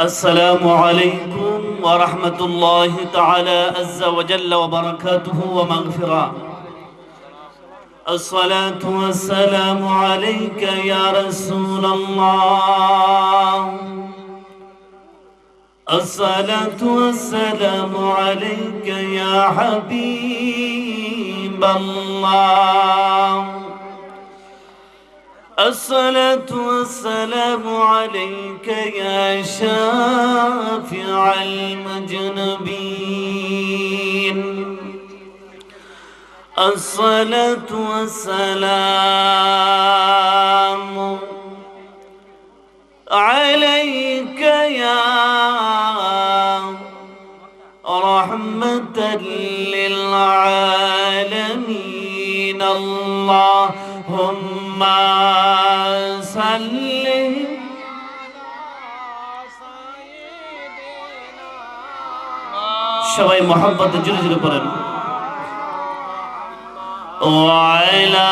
السلام عليكم ورحمة الله تعالى عز وجل وبركاته ومغفرة. الصلاة والسلام عليك يا رسول الله. الصلاة والسلام عليك يا حبيب الله. الصلاة والسلام عليك يا شافع المجنبين. الصلاة والسلام عليك يا رحمة للعالمين. اللهم صل সবাই মোহাম্মত জুড়ে জুড়ে করেন وعلى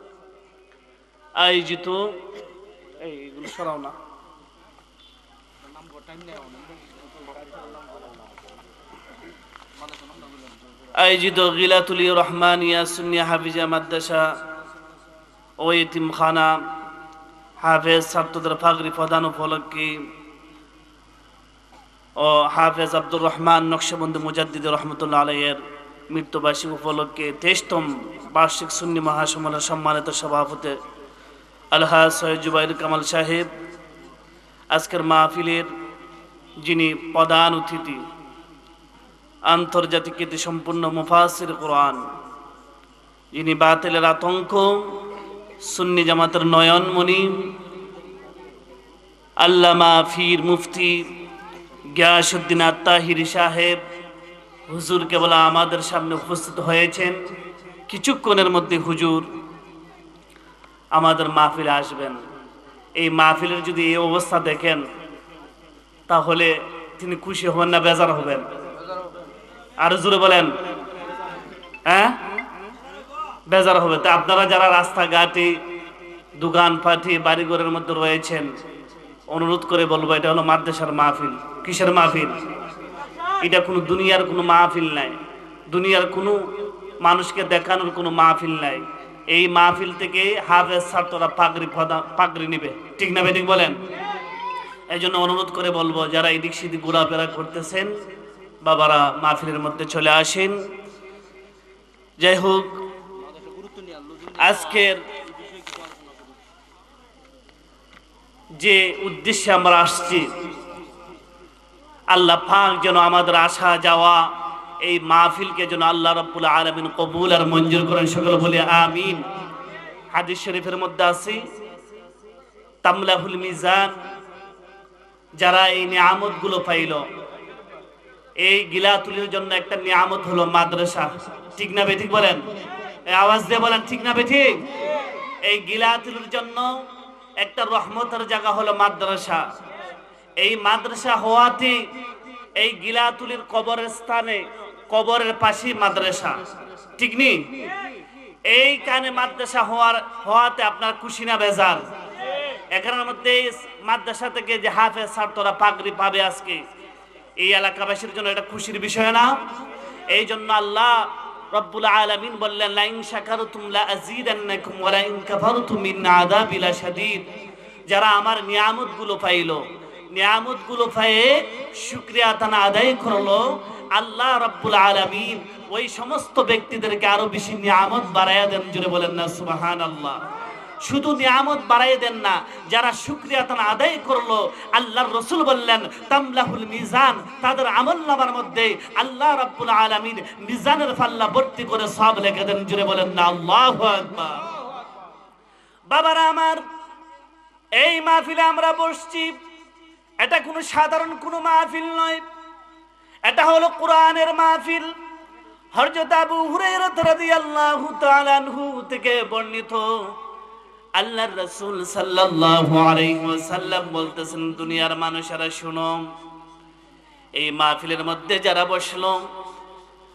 আয়োজিত। এইগুলো সরাও না। আয়োজিত গিলাতুলি রহমানিয়া সুনিয়া হাফিজা মাদ্রাসা ও ইতিমখানা হাফেজ ছাত্রদের ফাগরি প্রধান উপলক্ষে ও হাফেজ আব্দুর রহমান নকশবন্দি মুজাদ্দিদ রহমতুল্লাহ আলহের মৃত্যুবার্ষিক উপলক্ষে তেইশতম বার্ষিক সুন্নি মহাসম্মেলনের সম্মানিত সভাপতি আলহা সৈয়দ জুবাইর কামাল সাহেব, আজকের মাহফিলের যিনি প্রধান অতিথি, আন্তর্জাতিক কীর্তি সম্পূর্ণ মুফাসির কোরআন, যিনি বাতিলের আতঙ্ক, সুন্নি জামাতের নয়নমণি, আল্লামা ফির মুফতি গিয়াসুদ্দিন আত্মাহিরি সাহেব, হুজুর কেবল আমাদের সামনে উপস্থিত হয়েছেন। কিছুক্ষণের মধ্যে হুজুর আমাদের মাহফিলে আসবেন। এই মাহফিলের যদি এই অবস্থা দেখেন, তাহলে তিনি খুশি হবেন না বেজার হবেন? আরও জোরে বলেন। হ্যাঁ? বেজার হবে। তা আপনারা যারা রাস্তাঘাটে দোকান পাটি বাড়িঘরের মধ্যে রয়েছেন, অনুরোধ করে বলব, এটা হলো মাদ্রাসার মাহফিল। কিসের মাহফিল? এটা কোনো দুনিয়ার কোনো মাহফিল নাই। দুনিয়ার কোনো মানুষকে দেখানোর কোনো মাহফিল নাই। এই মাহফিল থেকে হাফেজ ছাত্ররা পাগড়ি পাগড়ি নিবে। ঠিক না ঠিক বলেন? এই জন্য অনুরোধ করে বলব, যারা এদিক সেদিক ঘোরাফেরা করতেছেন, বাবারা মাহফিলের মধ্যে চলে আসেন। যাই হোক, আজকের যে উদ্দেশ্যে আমরা আসছি, আল্লাহ পাক যেন আমাদের আসা যাওয়া এই মাহফিলকে যেন আল্লাহ রব্বুল আলমিন কবুল আর মঞ্জুর করেন, সকল বলে আমিন। হাদিস শরীফের মধ্যে আছি, তামলাহুল মিজান, যারা এই নিয়ামতগুলো পাইল, এই গিলাতুলির জন্য একটা নিয়ামত হলো মাদ্রাসা। ঠিক না বেঠিক বলেন? আওয়াজ দিয়ে বলেন, ঠিক না বেঠিক এই গিলাতুলির জন্য একটা রহমতের জায়গা হলো মাদ্রাসা। এই মাদ্রাসা হওয়াতে এই গিলাতুলির কবরের স্থানে কবরের পাশে মাদ্রাসা। ঠিক নি? এই কানে মাদ্রাসা হওয়ার হওয়াতে আপনার খুশি না বেজার? এখানের মধ্যে মাদ্রাসা থেকে যে হাফেজ ছাত্ররা পাগড়ি পাবে আজকে, এই এলাকাবাসীর জন্য এটা খুশির বিষয় না? এই জন্য আল্লাহ রব্বুল আলামিন বললেন, লাইন শাকারতুম লা আযীদান্নাকুম ওয়া লাইন কাফারতুম মিন আযাবি লাশাদীদ যারা আমার নিয়ামতগুলো পাইলো, নিয়ামতগুলো পায়ে শুকরিয়া তানা আদায় করল আল্লাহ রব্বুল আলামিন ওই সমস্ত ব্যক্তিদেরকে আরও বেশি নিয়ামত বাড়াইয়া দেন জুড়ে বলেন না, সুবহানাল্লাহ। শুধু নিয়ামত বাড়াই দেন না, যারা শুক্রিয়া তারা আদায় করল, আল্লাহর রসুল বললেন, তামলাহুল মিজান, তাদের আমল নামার মধ্যে আল্লাহ রাব্বুল আলামিন মিজানের ফাল্লা ভর্তি করে সব লেখে দেন জুড়ে বলেন না, আল্লাহু বাবারা আমার, এই মাহফিলে আমরা বসছি। এটা কোনো সাধারণ কোনো মাহফিল নয়। এটা হলো কোরআনের মাহফিল। হযরত আবু হুরায়রা রাদিয়াল্লাহু তাআলা আনহু থেকে বর্ণিত। আল্লাহর রাসূল সাল্লাল্লাহু আলাইহি ওয়াসাল্লাম বলতেছেন, দুনিয়ার মানুষেরা শুনো, এই মাহফিলের মধ্যে যারা বসল,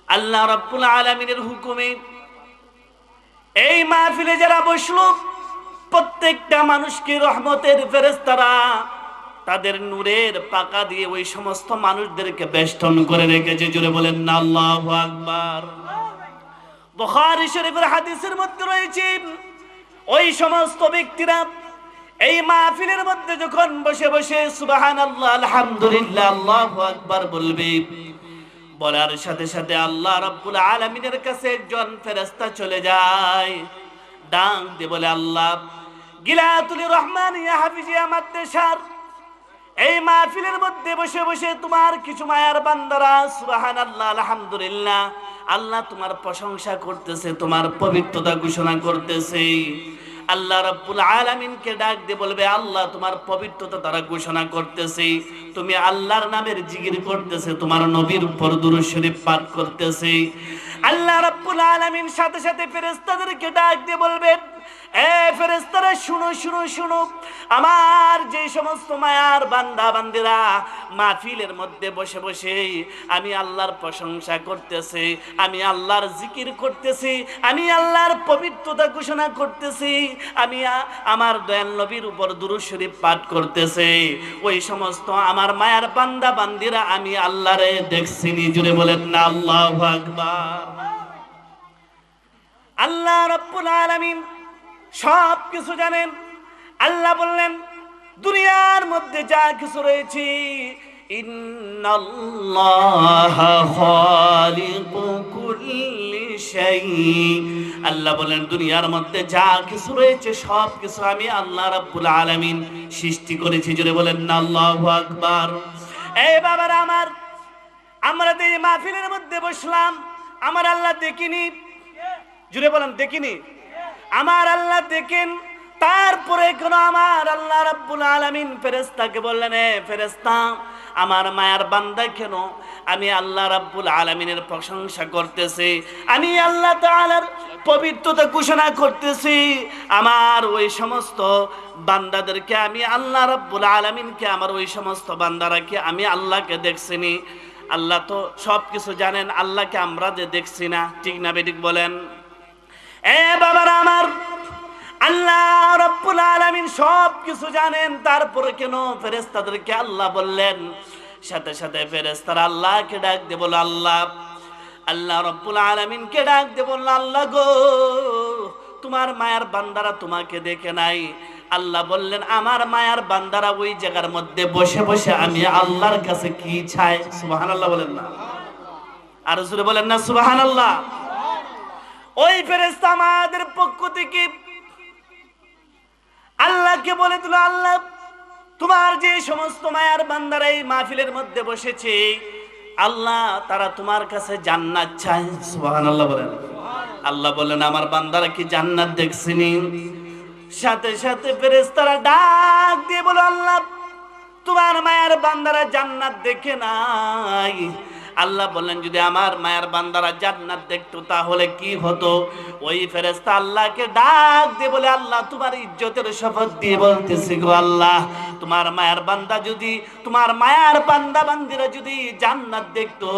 আল্লাহ রাব্বুল আলামিনের হুকুমে এই মাহফিলে যারা বসল, প্রত্যেকটা মানুষকে রহমতের ফেরেস্তারা তাদের নূরের পাকা দিয়ে ওই সমস্ত মানুষদেরকে বেষ্টন করে রেখেছে। জুড়ে বলেন না, আল্লাহু আকবার। বুখারী শরীফের হাদিসের মধ্যে রয়েছে, ওই সমস্ত ব্যক্তিরা এই মাহফিলের মধ্যে যখন বসে বসে সুবহানাল্লাহ, আলহামদুলিল্লাহ, আল্লাহু আকবার বলবে, বলার সাথে সাথে আল্লাহ রাব্বুল আলামিনের কাছে একজন ফেরেশতা চলে যায়। ডাক দিয়ে বলে, আল্লাহ গিলাতুল রহমান ইয়া হাফিজি আমার দেশার এই মাহফিলের মধ্যে বসে বসে তোমার কিছু মায়ার বান্দারা, সুবহানাল্লাহ, আলহামদুলিল্লাহ, আল্লাহ তোমার প্রশংসা করতেছে, তোমার পবিত্রতা ঘোষণা করতেছে। আল্লাহ রাব্বুল আলামিনকে ডাক দিয়ে বলবে, আল্লাহ তোমার পবিত্রতা তারা ঘোষণা করতেছে। তুমি আল্লাহর নামের জিকির করতেছে, তোমার নবীর উপর শরীফ পাঠ করতেছে। আল্লাহ রাব্বুল আলামিন সাথে সাথে ফেরেশতাদেরকে ডাক দিয়ে বলবেন শুনো শুনো শুনো। আমার যে সমস্ত মায়ার বান্দা বান্দিরা মাহফিলের মধ্যে বসে বসে আমি আল্লাহর প্রশংসা করতেছি, আমি আল্লাহর জিকির করতেছি, আমি আল্লাহর পবিত্রতা ঘোষণা করতেছি, আমি আমার দয়াল নবীর উপর দুরূদ শরীফ পাঠ করতেছে। ওই সমস্ত আমার মায়ার বান্দা বান্দিরা আমি আল্লাহরে দেখছি জুড়ে বলেন না, আল্লাহু আল্লাহ রব্বুল আলামিন সব কিছু জানেন। আল্লাহ বললেন, দুনিয়ার মধ্যে যা কিছু রয়েছে আল্লাহ বলেন দুনিয়ার মধ্যে যা কিছু রয়েছে, সব কিছু আমি আল্লাহ রাব্বুল আলামিন সৃষ্টি করেছি। জোরে বলেন না আল্লাহু আকবার। এই বাবারা আমার, আমরা তো এই মাহফিলের মধ্যে বসলাম, আমার আল্লাহ দেখিনি। জুড়ে বলেন, দেখিনি? আমার আল্লাহ দেখেন, তারপরে কেন আমার আল্লাহ রাব্বুল আলামিন ফেরেশতাকে বললেন, এ ফেরেশতা, আমার মায়ার বান্দা কেন আমি আল্লাহ রাব্বুল আলামিনের প্রশংসা করতেছি? আমি আল্লাহ তাআলার পবিত্রতা ঘোষণা করতেছি। আমার ওই সমস্ত বান্দাদেরকে আমি আল্লাহ রাব্বুল আলামিনকে, আমার ওই সমস্ত বান্দারাকে আমি আল্লাহকে দেখছিনি? আল্লাহ তো সব কিছু জানেন, আল্লাহকে আমরা যে দেখছি না। ঠিক না বেদিক বলেন? এ বাবারা আমার, আল্লাহ রব্বুল আলামিন সব কিছু জানেন, তারপরে কেন ফেরেশতাদেরকে আল্লাহ বললেন? সাথে সাথে ফেরেশতারা আল্লাহকে ডাক দিয়ে বলল, আল্লাহ আল্লাহ রব্বুল আলামিনকে ডাক দিয়ে বলল, আল্লাহ গো, তোমার মায়ার বান্দারা তোমাকে দেখে নাই। আল্লাহ বললেন, আমার মায়ার বান্দারা ওই জায়গার মধ্যে বসে বসে আমি আল্লাহর কাছে কি চাই? সুবহানাল্লাহ বলেন না। আর জোরে বলেন না, সুবহানাল্লাহ। ওই ফেরেস্তা আমাদের পক্ষ থেকে আল্লাহকে বলে দিল, আল্লাহ, তোমার যে সমস্ত মায়ার বান্দারা এই মাহফিলের মধ্যে বসেছে, আল্লাহ তারা তোমার কাছে জান্নাত চায়। সুবহানাল্লাহ বলেন। আল্লাহ বলেন, আমার বান্দারা কি জান্নাত দেখছিনি? সাথে সাথে ফেরেস্তারা ডাক দিয়ে বলো, আল্লাহ, তোমার মায়ের বান্দারা জান্নাত দেখে নাই। আল্লাহ বললেন, যদি আমার মায়ের বান্দারা জান্নাত দেখতো, তাহলে কি হতো? ওই ফেরেস্তা আল্লাহকে ডাক দিয়ে বলে, আল্লাহ, তোমার ইজ্জতের শপথ দিয়ে বলতেছি গো আল্লাহ, তোমার মায়ের বান্দা যদি, তোমার মায়ার বান্দা বান্দিরা যদি জান্নাত দেখতো,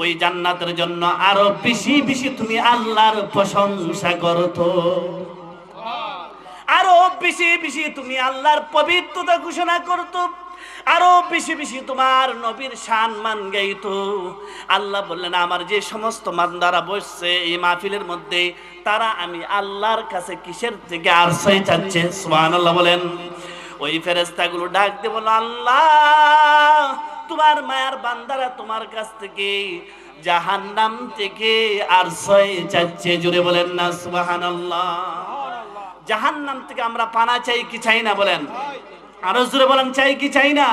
ওই জান্নাতের জন্য আরও বেশি বেশি তুমি আল্লাহর প্রশংসা করতো। আরও বেশি বেশি তুমি আল্লাহর পবিত্রতা ঘোষণা করতো। আরও বেশি বেশি তোমার নবীর শান মান গাইতো। আল্লাহ বললেন, আমার যে সমস্ত মান্দারা বসছে এই মাহফিলের মধ্যে, তারা আমি আল্লাহর কাছে কিসের থেকে আশ্রয় চাচ্ছে? সুবহানাল্লাহ বলেন। ওই ফেরেস্তাগুলো ডাক দিয়ে বলো আল্লাহ, তোমার মায়ার বান্দারা তোমার কাছ থেকে জাহান্নাম থেকে আশ্রয় চাচ্ছে। জুড়ে বলেন না, সুবহানাল্লাহ। জাহান্নাম থেকে আমরা পানা চাই কি চাই না বলেন? আরও জোরে বলেন, চাই কি চাই না?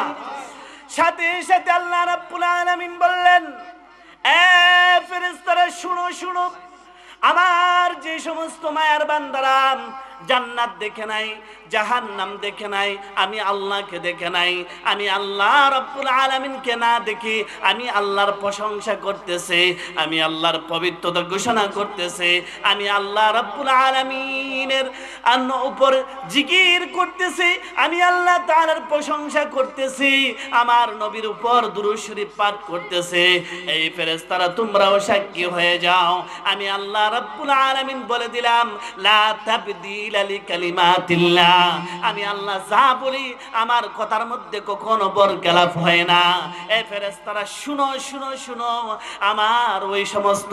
সাথে সাথে আল্লাহ রাব্বুল আলামিন বললেন, এ ফেরেশতারা, শুনো শুনো। আমার যে সমস্ত মায়ার বান্দারা জান্নাত দেখে নাই জাহান নাম দেখে নাই, আমি আল্লাহকে দেখে নাই, আমি আল্লাহ রব্বুল আলামিনকে না দেখি, আমি আল্লাহর প্রশংসা করতেছে, আমি আল্লাহর পবিত্রতা ঘোষণা করতেছে, আমি আল্লাহ রব্বুল আলামিনের উপর জিকির করতেছি, আমি আল্লাহ তাআলার প্রশংসা করতেছি, আমার নবীর উপর দুরূদ শরীফ পাঠ করতেছে, এই ফেরেশতারা তোমরাও সাক্ষী হয়ে যাও, আমি আল্লাহ রব্বুল আলামিন বলে দিলাম, লা আলি কালিমাতিল্লাহ। আমি আল্লাহ যা বলি, আমার কথার মধ্যে কখনো বরকেলাপ হয় না। এ ফেরেশতারা, শুনো শুনো শুনো, আমার ওই সমস্ত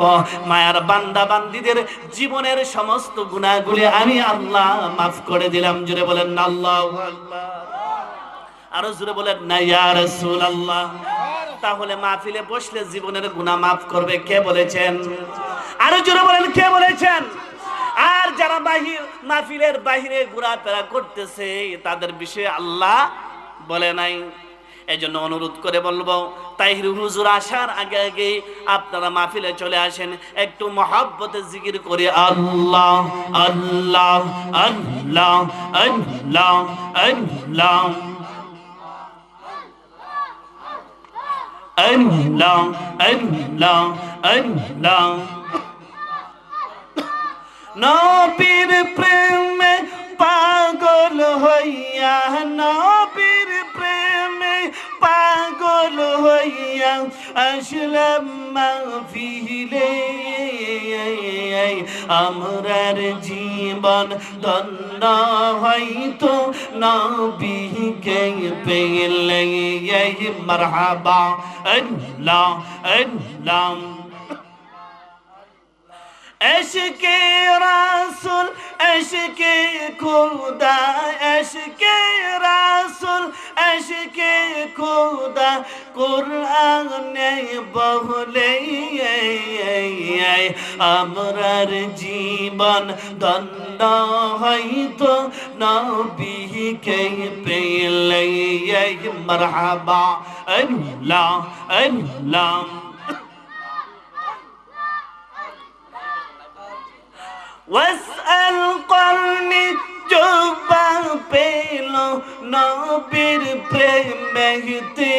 মায়ার বান্দা বান্দিদের জীবনের সমস্ত গুণাগুলি আমি আল্লাহ মাফ করে দিলাম। জুড়ে বলেন, আল্লাহু আরও জোরে বলেন, না, ইয়া রাসূলুল্লাহ। তাহলে মাহফিলে বসলে জীবনের গুনাহ মাফ করবে কে বলেছেন? আরও জোরে বলেন, কে বলেছেন? আর যারা বাহির মাহফিলের বাহিরে ঘোরাফেরা করতেছে, তাদের বিষয়ে আল্লাহ বলে নাই। এই জন্য অনুরোধ করে বলব তাহির হুজুর আসার আগে আগে আপনারা মাহফিলে চলে আসেন, একটু মহাব্বতে জিকির করে আল্লাহ আল্লাহ আল্লাহ আল্লাহ আল্লাহ। আল্লাহ আল্লাহ আল্লাহ। নবীর প্রেমে পাগল হইয়া, নবীর প্রেমে পাগল হইয়া আসলাম মাহফিলে। আমরার জীবন দন্ড হয়তো নবীকে পেলে। মারহাবা আল্লাহ আল্লাহ। এশকে রাসুল, এশকে খুদা, এশকে রাসুল, এশকে খুদা। কোরআনে বহলে আমরার জীবন দণ্ড হয়তো নবীকে পেলে। মারহাবা, আল্লাহ আল্লাহ। ওয়াসআল করনি জবা পেল নবীর প্রেমেতে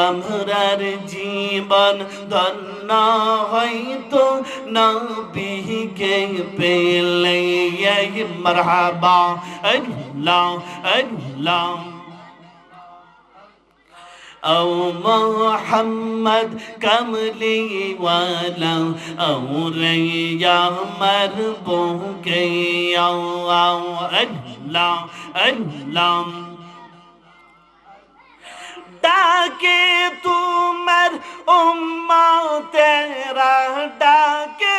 আমরার জীবন ধন্য হয়তো নবীকে পেলে মারহাবা আল্লাহ আল্লাহ أو محمد كملي ولو أو ريا مربوكي أو أهلا أهلا ডাকে তোমার উম্মা তেরা ডাকে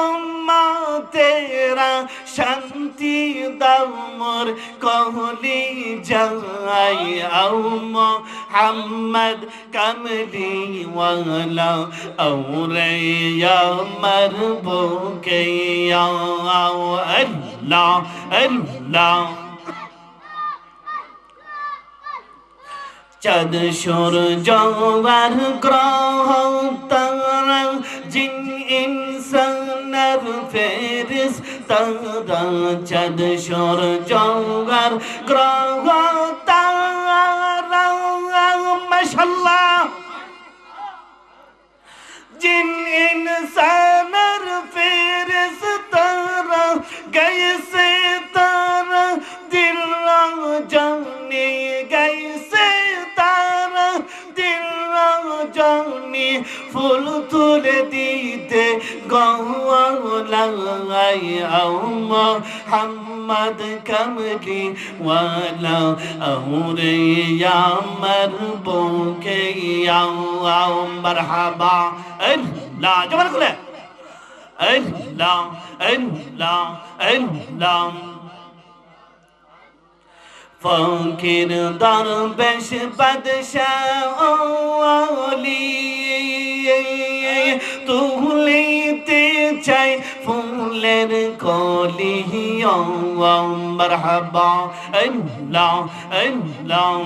উম্মাতেরা শান্তি দামর কহলি যাই। আও মোহাম্মদ কামলি ওয়ালা, আওরে ইয়া মারবুকে ইয়া আল্লাহ আল্লাহ। চাঁদ সূর্য আর গ্রহ তারা জিন ইনসানার ফেরিস তারা চাঁদ সূর্য আর গ্রহ তারা। علي محمد کملی والا اہوری يا مربوکی يا مرحبا. اللہ جو مرکل ہے إلا إلا إلا دار بش بدشاء أولي تولي তুলিতে চাই। ফুল ফুলের কলি মারহাবা আল্লাহ আল্লাহ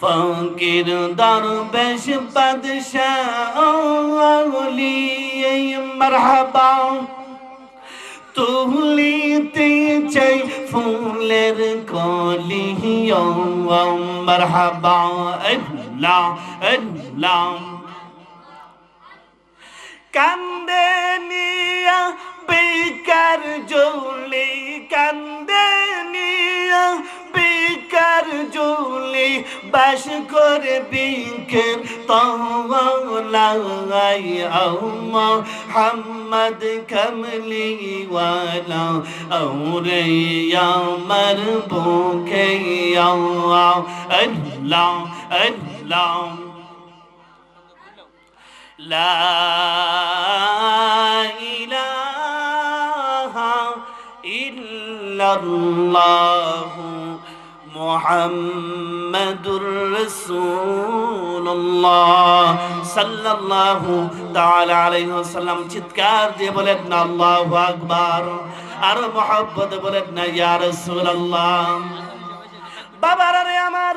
ফকির দরবেশ বাদশাহ মারহাবা। তুলিতে চাই ফুলের কলি মারহাবা আল্লাহ আল্লাহ কান্দে নিয়া বেকার জলি কান্দে নিয়া বেকার জলি বাস করে বিকের তলাই মোহাম্মদ কমলি ওয়ালা ওরে আমার বুকে আল্লাহ আল্লাহ। ইহু মোহাম্মদুর রসুল্লাহ সাল্লাল্লাহু তাআলা আলাইহি ওয়াসাল্লাম চিৎকার দিয়ে বলেন না আল্লাহু আকবার। আর মহব্বত বলেন না, ইয়া রাসূলুল্লাহ। আমার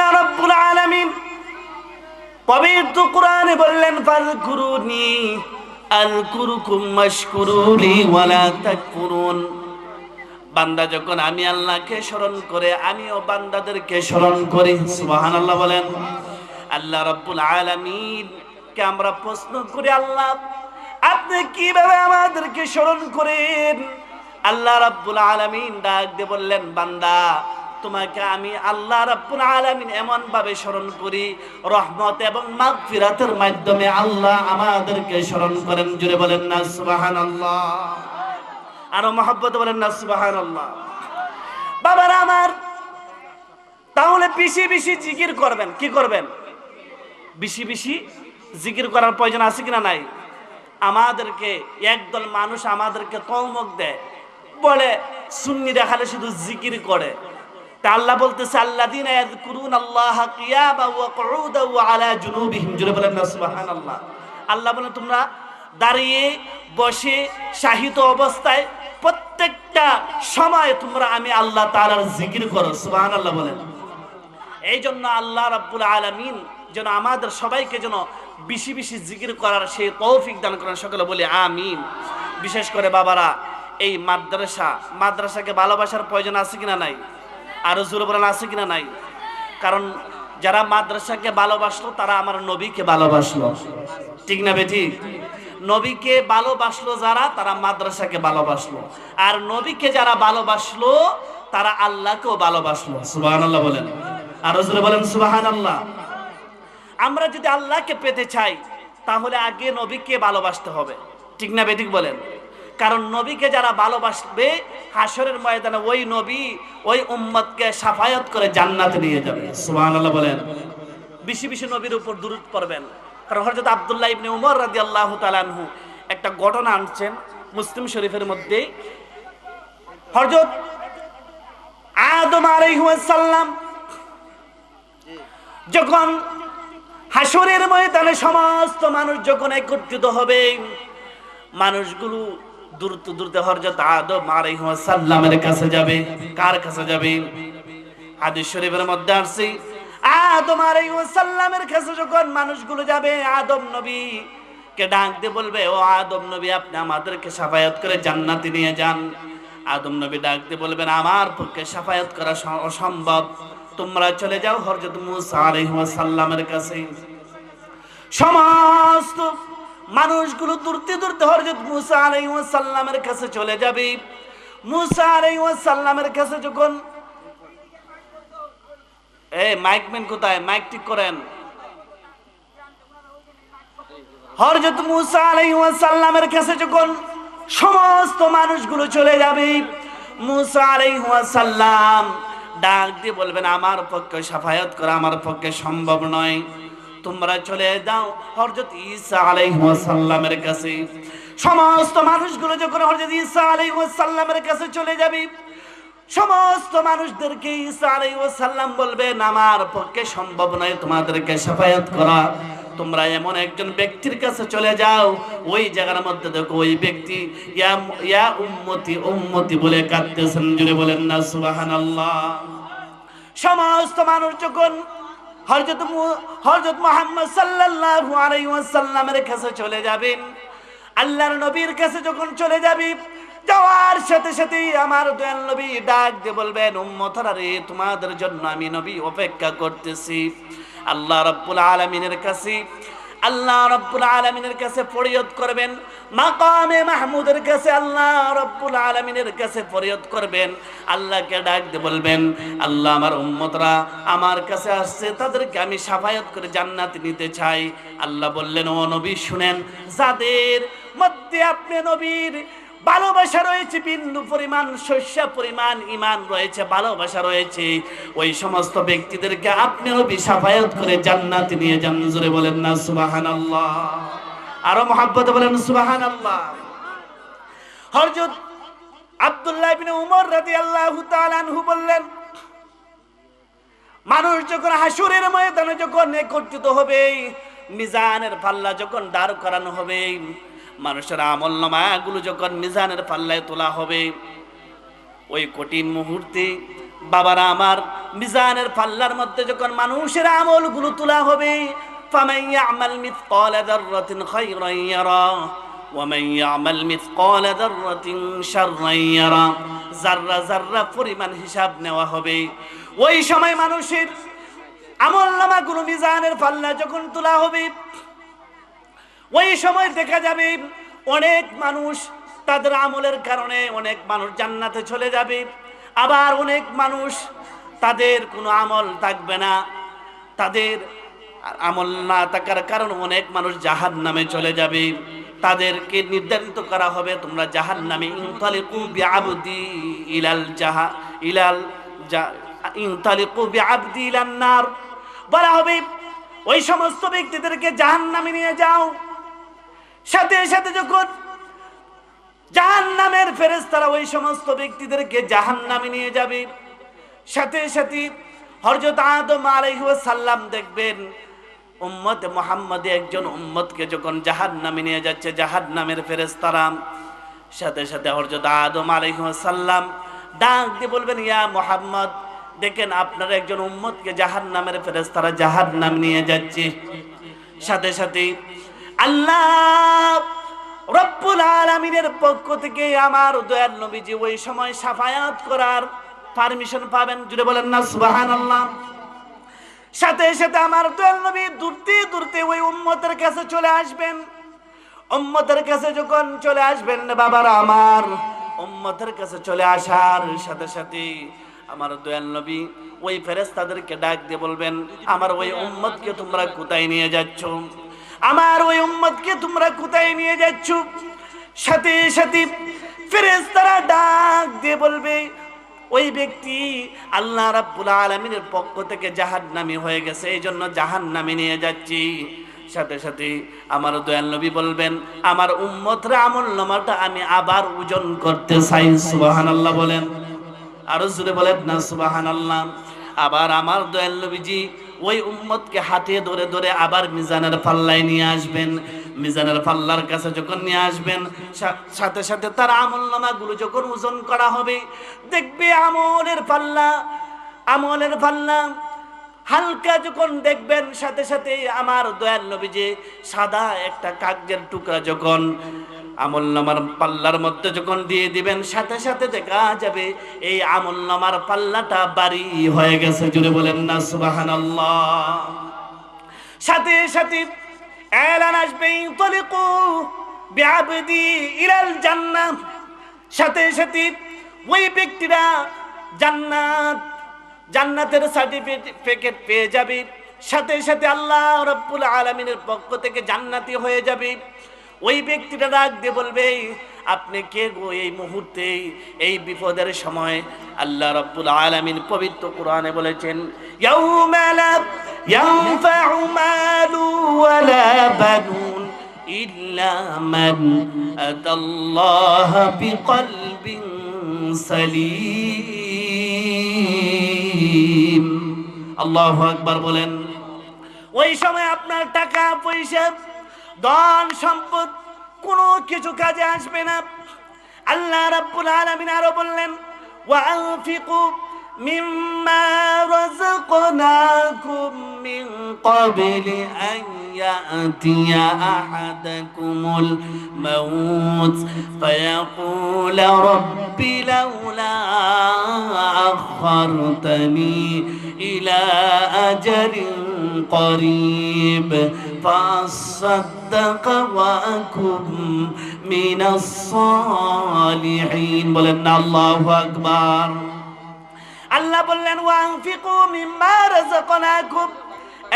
আল্লাহ রাব্বুল আলামিন পবিত্র কোরআনে বললেন, ফাযকুরুনি আযকুরুকুম মাশকুরুলি ওয়ালা তাকফুরুন। বান্দা যখন আমি আল্লাহকে স্মরণ করে, আমিও বান্দাদেরকে স্মরণ করি, সুবহানাল্লাহ বলেন। আল্লাহ রাব্বুল আলামিন কে আমরা প্রশ্ন করি, আল্লাহ, আপনি কীভাবে আমাদেরকে স্মরণ করেন? আল্লাহ রাব্বুল আলামিন ডাক দিয়ে বললেন, বান্দা তোমাকে আমি আল্লাহ রাব্বুল আলামিন এমন ভাবে স্মরণ করি, রহমত এবং মাগফিরাতের মাধ্যমে আল্লাহ আমাদেরকে স্মরণ করেন। জুড়ে বলেন না, সুবহানাল্লাহ। আরও মহব্বত বলেন না, সুবহানাল্লাহ। বাবারা আমার, তাহলে বেশি বেশি জিকির করবেন, কি করবেন? বেশি বেশি জিকির করার প্রয়োজন আছে কিনা নাই? আমাদেরকে, একদল মানুষ আমাদেরকে তলমক দেয়। বলে, সুন্নি দেখালে শুধু জিকির করে। তা আল্লাহ বলতেছে আল্লাহ ওয়া কুউদা ওয়া আলা জুনুবিহিম। জুড়ে বলেন না, সুবহানাল্লাহ। আল্লাহ বলে, তোমরা দাঁড়িয়ে বসে শাহিত অবস্থায় প্রত্যেকটা সময় তোমরা আমি আল্লাহ তাআলার জিকির করো। সুবহানাল্লাহ বলেন। এই জন্য আল্লাহ রাব্বুল আলামিন যেন আমাদের সবাইকে যেন বেশি বেশি জিকির করার সেই তৌফিক দান করেন। সকলে বলি, আমিন। বিশেষ করে বাবারা, এই মাদ্রাসা, মাদ্রাসাকে ভালোবাসার প্রয়োজন আছে কিনা নাই? আরও জোরে বলেন, আছে কিনা নাই? কারণ যারা মাদ্রাসাকে ভালোবাসলো, তারা আমার নবীকে ভালোবাসলো। ঠিক না বেঠি নবীকে ভালোবাসলো যারা, তারা মাদ্রাসাকে ভালোবাসলো। আর নবীকে যারা ভালোবাসলো, তারা আল্লাহকেও ভালোবাসলো। সুবাহান আল্লাহ বলেন। আরও জোরে বলেন সুবাহান আল্লাহ আমরা যদি আল্লাহকে পেতে চাই, তাহলে আগে নবীকে ভালোবাসতে হবে। ঠিক না বেঠিক বলেন? কারণ নবীকে যারা ভালোবাসবে হাসরের ময়দানে ওই নবী ওই উম্মতকে সাফায়াত করে জান্নাতে নিয়ে যাবে। সুবহানাল্লাহ বলেন। বেশি বেশি নবীর উপর দুরূদ পড়বেন। কারণ হযরত আব্দুল্লাহ ইবনে উমর রাদিয়াল্লাহু তাআলা আনহু একটা ঘটনা আনছেন মুসলিম শরীফের মধ্যে। হযরত আদম আলাইহিস সালাম যখন হাসরের ময়দানে সমস্ত মানুষ যখন একত্রিত হবে, মানুষগুলো দ্রুত কাছে যাবে। কার কাছে যাবে? শরীফের আদম কাছে যখন মানুষগুলো যাবে কে বলবে, ও আপনি আমাদেরকে সাফায়াত করে জান্নাতে নিয়ে যান। আদম নবী বলবেন, আমার পক্ষে সাফায়াত করা অসম্ভব। তোমরা চলে যাও হরজত মুসা আলাইহিস সালামের কাছে। সমস্ত মানুষগুলো দূরতে দূরতে হরজত মুসা আলাইহিস সালামের কাছে চলে যাবে। মুসা আলাইহিস সালামের কাছে যখন এই মাইকম্যান কোথায়? মাইক ঠিক করেন। হরজত মুসা আলাইসাল্লামের কাছে যখন সমস্ত মানুষগুলো চলে যাবে, মুসা আলাইসাল্লাম ডাক দিয়ে বলবেন, আমার পক্ষে সাফায়াত করা আমার পক্ষে সম্ভব নয়। তোমরা চলে যাও হরজত ঈসা আলাইসাল্লামের কাছে। সমস্ত মানুষগুলো যখন হরজত ঈসা আলাইসাল্লামের কাছে চলে যাবে, সমস্ত মানুষদেরকে ঈসা আলাইসাল্লাম বলবেন আমার পক্ষে সম্ভব নয় তোমাদেরকে সাফায়াত করা। তোমরা এমন একজন ব্যক্তির কাছে চলে যাও, ওই জায়গার মধ্যে দেখো ওই ব্যক্তি ইয়া উম্মতি উম্মতি বলে কাঁদতেছেন জুড়ে বলেন না, সুবহানাল্লাহ। সমস্ত মানুষ যখন মু- মোহাম্মদ মুহাম্মদ সাল্লাল্লাহু আলাইহি ওয়াসাল্লামের কাছে চলে যাবেন আল্লাহর নবীর কাছে যখন চলে যাবে, যাওয়ার সাথে সাথে আমার দয়াল নবী ডাক দিয়ে বলবেন, উম্মতরা রে, তোমাদের জন্য আমি নবী অপেক্ষা করতেছি। আল্লাহ রাব্বুল আলামিনের কাছে আল্লাহ রব্বুল আলমিনের কাছে ফরিয়ত করবেন। মাকামে মাহমুদের কাছে আল্লাহ রব্বুল আলমিনের কাছে ফরিয়ত করবেন। আল্লাহকে ডাক দিয়ে বলবেন, আল্লাহ আমার উম্মতরা, আমার কাছে আসছে, তাদেরকে আমি সাফায়ত করে জান্নাত নিতে চাই। আল্লাহ বললেন, ও নবী, শুনেন, যাদের মধ্যে আপনি নবীর ভালোবাসা রয়েছে, বিন্দু পরিমাণ, শস্য পরিমাণ ইমান রয়েছে, ভালোবাসা রয়েছে। ওই সমস্ত ব্যক্তিদেরকে আপনি নবী সাফায়াত করে জান্নাত নিয়ে যান। জোরে বলেন না, সুবহানাল্লাহ। আরও মহাব্বত বলেন, সুবহানাল্লাহ। হযরত আব্দুল্লাহ ইবনে উমর রাদিয়াল্লাহু তাআলা আনহু বললেন, মানুষ যখন হাসুরের ময়দানে যখন একত্রিত হবে, মিজানের পাল্লা যখন দাঁড় করানো হবে মানুষের আমল নামাগুলো যখন মিজানের পাল্লায় তোলা হবে ওই কঠিন মুহূর্তে বাবারা আমার মিজানের পাল্লার মধ্যে যখন মানুষের আমলগুলো তোলা হবে فمن يعمل مثقال ذرة خيرا يرى ومن يعمل مثقال ذرة شرا يرى জাররা জাররা পরিমাণ হিসাব নেওয়া হবে ওই সময় মানুষের আমল নামাগুলো মিজানের পাল্লা যখন তোলা হবে ওই সময় দেখা যাবে অনেক মানুষ তাদের আমলের কারণে অনেক মানুষ জান্নাতে চলে যাবে। আবার অনেক মানুষ তাদের কোনো আমল থাকবে না। তাদের আমল না থাকার কারণ অনেক মানুষ জাহান নামে চলে যাবে। তাদেরকে নির্ধারিত করা হবে, তোমরা জাহান নামে ইলাল জাহা ইলাল বলা হবে, ওই সমস্ত ব্যক্তিদেরকে জাহান নামে নিয়ে যাও। সাথে সাথে যখন জাহান নামের ফেরেস্তারা ওই সমস্ত ব্যক্তিদেরকে জাহান নামে নিয়ে যাবে, সাথে সাথে হরজত আদম সাল্লাম দেখবেন উম্মত মোহাম্মদে একজন উম্মতকে যখন জাহান নামে নিয়ে যাচ্ছে জাহান নামের ফেরেস্তারা সাথে সাথে হরজত আদম সাল্লাম ডাক দিয়ে বলবেন, ইয়া মোহাম্মদ, দেখেন আপনার একজন উম্মতকে জাহান নামের ফেরেস্তারা জাহান নাম নিয়ে যাচ্ছে। সাথে সাথে আল্লাহ রব্বুল আলামিনের পক্ষ থেকে আমার দয়াল নবীজি ওই সময় সাফায়াত করার পারমিশন পাবেন। জুড়ে বলেন না সুবাহান আল্লাহ সাথে সাথে আমার দয়াল নবী দূরতে দূরতে ওই উম্মতের কাছে চলে আসবেন। উম্মতের কাছে যখন চলে আসবেন বাবারা আমার, উম্মতের কাছে চলে আসার সাথে সাথে আমার দয়াল নবী ওই ফেরেস্তাদেরকে ডাক দিয়ে বলবেন, আমার ওই উম্মতকে তোমরা কোথায় নিয়ে যাচ্ছ? আমার ওই উম্মতকে তোমরা কোথায় নিয়ে যাচ্ছ? সাথে সাথে ফেরেস্তারা ডাক দিয়ে বলবে, ওই ব্যক্তি আল্লাহ রাব্বুল আলামিনের পক্ষ থেকে জাহান্নামী হয়ে গেছে এই জন্য জাহান্নামে নিয়ে যাচ্ছি। সাথে সাথে আমার দয়াল নবী বলবেন, আমার উম্মতরা আমল নামাটা আমি আবার ওজন করতে চাই। সুবহানাল্লাহ বলেন। আরও জোরে বলেন না, সুবহানাল্লাহ। আবার আমার দয়াল নবীজি ওই উম্মতকে হাতে ধরে ধরে আবার মিজানের পাল্লায় নিয়ে আসবেন। মিজানের পাল্লার কাছে যখন নিয়ে আসবেন সাথে সাথে তার আমল নামাগুলো যখন ওজন করা হবে, দেখবে আমলের পাল্লা আমলের পাল্লা হালকা যখন দেখবেন, সাথে সাথে আমার দয়াল নবী যে সাদা একটা কাগজের টুকরা যখন আমল নামার পাল্লার মধ্যে যখন দিয়ে দিবেন, সাথে সাথে দেখা যাবে এই আমল নামার পাল্লাটা বাড়ি হয়ে গেছে। জুড়ে বলেন না, সুবহানাল্লাহ। সাথে সাথে এলান আসবে তলিকু বিআবদি ইলাল জান্নাত। সাথে সাথে ওই ব্যক্তিরা জান্নাত, জান্নাতের সার্টিফিকেট পেয়ে যাবে। সাথে সাথে আল্লাহ রব্বুল আলমিনের পক্ষ থেকে জান্নাতি হয়ে যাবে। ওই ব্যক্তিটা ডাক দিয়ে বলবে, আপনি কে গো এই মুহূর্তে, এই বিপদের সময়? আল্লাহ রব্বুল আলামিন পবিত্র কোরআনে বলেছেন আল্লাহু আকবার বলেন, ওই সময় আপনার টাকা পয়সা ধন সম্পদ, কোনো কিছু কাজে আসবে না। আল্লাহ রাব্বুল আলামিন আরও বললেন, ওয়ানফিকু মিম্মা রাযাকনাকুম মিন ক্বাবলি আন ইয়াতিয়া আহাদাকুমুল মাউত, ফায়াকুল রাব্বি লাউলা আখখারতানি ইলা আজালিন قريب فاصدق واكن من الصالحين বলেন না আল্লাহু আকবার আল্লাহ বললেন ওয়ানফিকু মিম্মা রাযাকনাকুম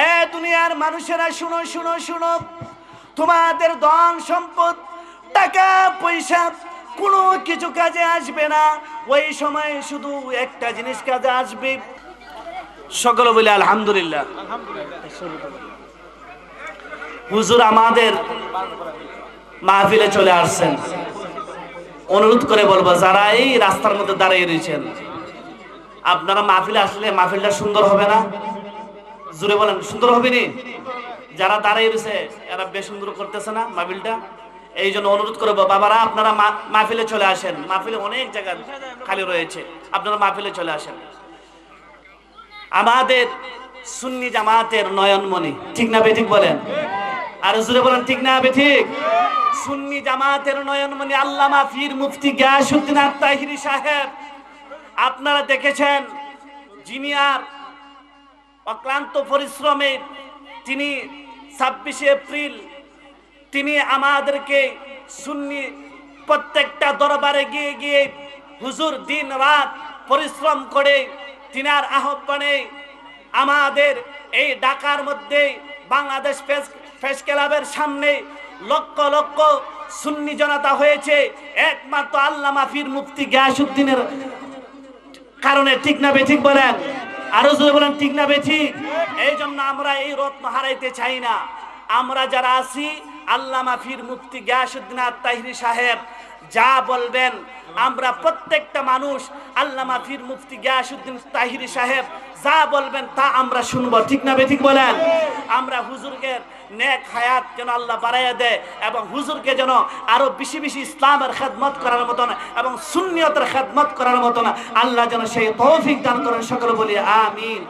এ দুনিয়ার মানুষেরা শুনো শুনো শুনো তোমাদের ধন সম্পদ টাকা পয়সা কোনো কিছু কাজে আসবে না ওই সময় শুধু একটা জিনিস কাজে আসবে সকলে বলে আলহামদুলিল্লাহ। হুজুর আমাদের মাহফিলে চলে আসছেন। অনুরোধ করে বলব, যারা এই রাস্তার মধ্যে দাঁড়িয়ে রয়েছেন, আপনারা মাহফিলে আসলে মাহফিলটা সুন্দর হবে না? জুড়ে বলেন, সুন্দর হবে নি যারা দাঁড়িয়ে রয়েছে, এরা বেশ সুন্দর করতেছে না মাহফিলটা? এই জন্য অনুরোধ করব বাবারা, আপনারা মাহফিলে চলে আসেন। মাহফিলে অনেক জায়গা খালি রয়েছে। আপনারা মাহফিলে চলে আসেন। আমাদের সুন্নি জামাতের নয়নমণি, ঠিক না বেঠিক বলেন? আর জুড়ে বলেন, ঠিক না বেঠিক? সুন্নি জামাতের নয়নমণি আল্লামা ফির মুফতি গিয়াসুদ্দিন আত্মাহিরি সাহেব, আপনারা দেখেছেন যিনি আর অক্লান্ত পরিশ্রমে তিনি ছাব্বিশে এপ্রিল, তিনি আমাদেরকে সুন্নি প্রত্যেকটা দরবারে গিয়ে গিয়ে হুজুর দিন রাত পরিশ্রম করে তিনার আহ্বানে আমাদের এই ঢাকার মধ্যে বাংলাদেশ ফেস ক্লাবের সামনে লক্ষ লক্ষ সুন্নি জনতা হয়েছে। একমাত্র আল্লাহ মাফির মুফতি গিয়াসুদ্দিনের কারণে ঠিক না বেঠিক বলেন? আরও যদি বলেন, ঠিক না বেঠিক? এই জন্য আমরা এই রত্ন হারাইতে চাই না। আমরা যারা আছি আল্লাহ মাফির মুফতি আর আত্মাহিরি সাহেব যা বলবেন, আমরা প্রত্যেকটা মানুষ আল্লাহ মাফির মুফতি গিয়াসুদ্দিন তাহিরি সাহেব যা বলবেন তা আমরা শুনব, ঠিক না বেঠিক বলেন? আমরা হুজুরকে নেক হায়াত যেন আল্লাহ বাড়াইয়া দেয় এবং হুজুরকে যেন আরও বেশি বেশি ইসলামের খেদমত করার মতন এবং সুন্নিয়তের খেদমত করার মতন আল্লাহ যেন সেই তৌফিক দান করেন সকলে বলি, আমিন।